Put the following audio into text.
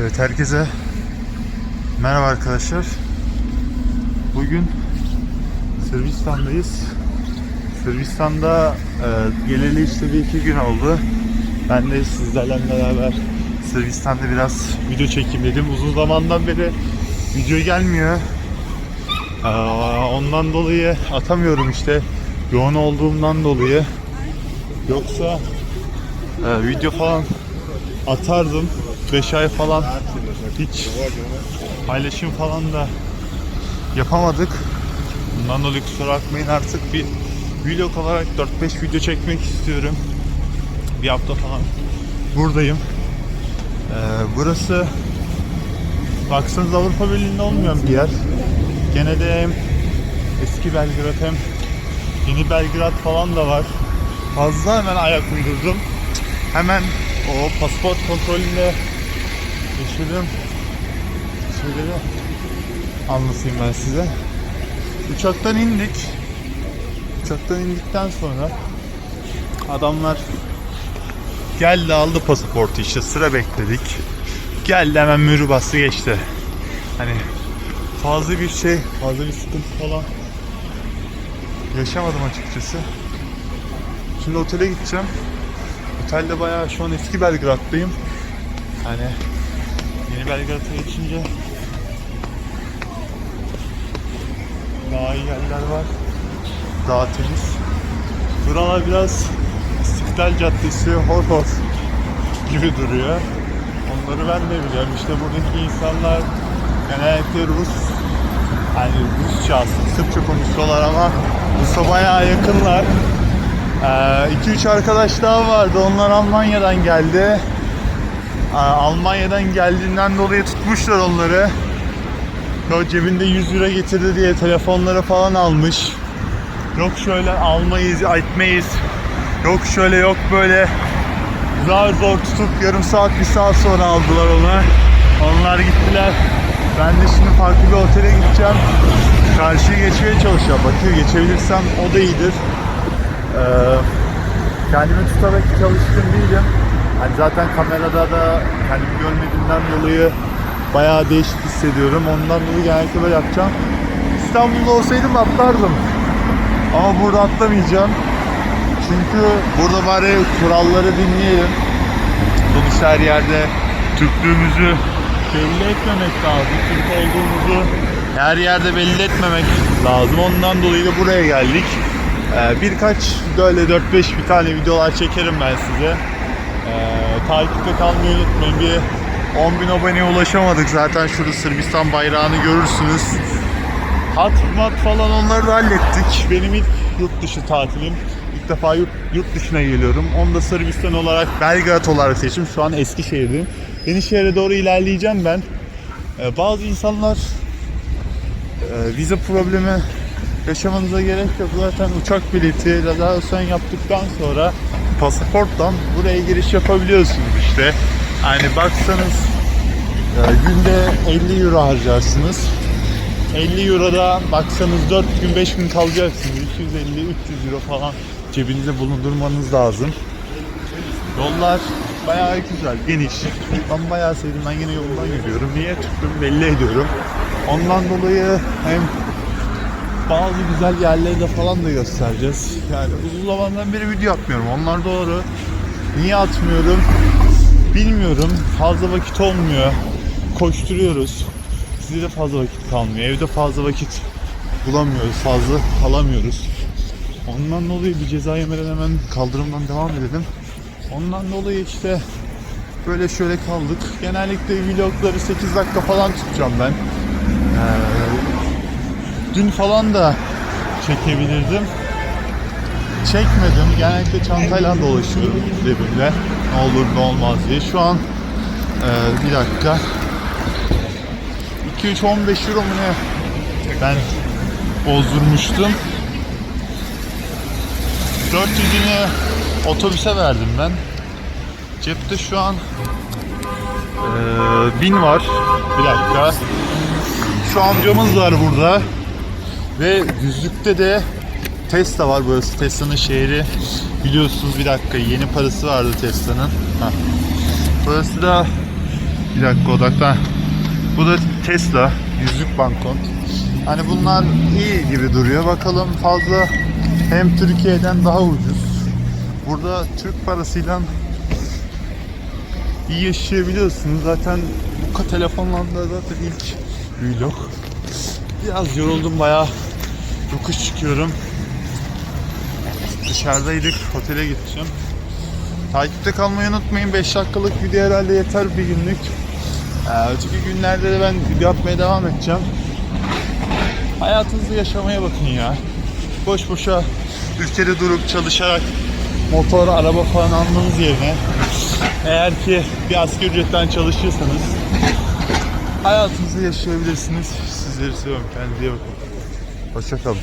Evet herkese merhaba arkadaşlar. Bugün Sırbistan'dayız. Sırbistan'da e, geleli işte bir iki gün oldu. Ben de sizlerle beraber Sırbistan'da biraz video çekeyim dedim. Uzun zamandan beri video gelmiyor. E, ondan dolayı atamıyorum işte. Yoğun olduğumdan dolayı. Yoksa e, video falan atardım. 5 ay falan hiç paylaşım falan da yapamadık. Bundan dolayı kusura bakmayın artık bir vlog olarak 4-5 video çekmek istiyorum. Bir hafta falan buradayım. Ee, burası baksanız Avrupa Birliği'nde olmayan bir yer. Gene de hem eski Belgrad hem yeni Belgrad falan da var. Fazla hemen ayak uydurdum. Hemen o pasaport kontrolünde yaşadığım şeyleri anlatayım ben size. Uçaktan indik. Uçaktan indikten sonra adamlar geldi aldı pasaportu işte sıra bekledik. Geldi hemen bastı geçti. Hani fazla bir şey, fazla bir sıkıntı falan yaşamadım açıkçası. Şimdi otele gideceğim. Otelde bayağı şu an eski Belgrad'dayım. Hani Belgrad'a geçince daha iyi yerler var. Daha temiz. Buralar biraz İstiklal Caddesi, Horhor gibi duruyor. Onları ben de biliyorum. İşte buradaki insanlar genellikle Rus yani Rusça aslında Sırpça konuşuyorlar ama Rus'a bayağı yakınlar. 2-3 arkadaş daha vardı. Onlar Almanya'dan geldi. Almanya'dan geldiğinden dolayı tutmuşlar onları. Yok cebinde 100 lira getirdi diye telefonları falan almış. Yok şöyle almayız, etmeyiz. Yok şöyle yok böyle. Zar zor tutup yarım saat bir saat sonra aldılar onu. Onlar gittiler. Ben de şimdi farklı bir otele gideceğim. Karşıya geçmeye çalışacağım. Bakıyor geçebilirsem o da iyidir. Ee, kendimi tutarak çalıştım değilim. Hani zaten kamerada da kendimi görmediğimden dolayı bayağı değişik hissediyorum. Ondan dolayı genellikle böyle yapacağım. İstanbul'da olsaydım atlardım. Ama burada atlamayacağım. Çünkü burada bari kuralları dinleyelim. Sonuçta her yerde Türklüğümüzü belli etmemek lazım. Türk olduğumuzu her yerde belli etmemek lazım. Ondan dolayı da buraya geldik. Ee, birkaç böyle 4-5 bir tane videolar çekerim ben size. Ee, takipte kalmayı unutmayın. Bir 10 bin aboneye ulaşamadık. Zaten şurada Sırbistan bayrağını görürsünüz. Hat mat falan onları da hallettik. Benim ilk yurt dışı tatilim. İlk defa yurt, yurt dışına geliyorum. Onu da Sırbistan olarak, Belgrad olarak seçtim. Şu an Eskişehir'deyim. Yenişehir'e doğru ilerleyeceğim ben. Ee, bazı insanlar e, vize problemi yaşamanıza gerek yok. Zaten uçak bileti rezervasyon yaptıktan sonra pasaporttan buraya giriş yapabiliyorsunuz işte. Yani baksanız e, günde 50 euro harcarsınız. 50 euroda baksanız 4 gün 5 gün kalacaksınız. 250-300 euro falan cebinizde bulundurmanız lazım. Yollar bayağı güzel, geniş. Ben bayağı sevdim. Ben yine yoldan yürüyorum. Niye tuttum belli ediyorum. Ondan dolayı hem bazı güzel yerleri de falan da göstereceğiz. Yani uzun zamandan beri video atmıyorum. Onlar doğru. Niye atmıyorum? Bilmiyorum. Fazla vakit olmuyor. Koşturuyoruz. Size de fazla vakit kalmıyor. Evde fazla vakit bulamıyoruz. Fazla kalamıyoruz. Ondan dolayı bir ceza yemeden hemen kaldırımdan devam edelim. Ondan dolayı işte böyle şöyle kaldık. Genellikle vlogları 8 dakika falan tutacağım ben. Ee, dün falan da çekebilirdim. Çekmedim. Genellikle çantayla dolaşıyorum cebimde. Ne olur ne olmaz diye. Şu an e, bir dakika 2-3-15 euro mu ne ben bozdurmuştum. 400'ünü otobüse verdim ben. Cepte şu an e, 1000 var. Bir dakika. Şu amcamız var burada. Ve yüzlükte de Tesla var burası Tesla'nın şehri. Biliyorsunuz bir dakika yeni parası vardı Tesla'nın. Burası da Bir dakika odaklan. Bu da Tesla. Yüzük bankon. Hani bunlar iyi gibi duruyor. Bakalım fazla hem Türkiye'den daha ucuz. Burada Türk parasıyla iyi yaşayabiliyorsunuz. Zaten bu telefonlarda zaten ilk vlog. Biraz yoruldum bayağı. Yokuş çıkıyorum. Dışarıdaydık. Otele gideceğim. Takipte kalmayı unutmayın. 5 dakikalık video herhalde yeter bir günlük. Ee, öteki günlerde de ben video yapmaya devam edeceğim. Hayatınızı yaşamaya bakın ya. Boş boşa ülkede durup çalışarak motor, araba falan almanız yerine eğer ki bir asgari ücretten çalışıyorsanız hayatınızı yaşayabilirsiniz. Sizleri seviyorum. Kendinize iyi bakın. Hoşçakalın.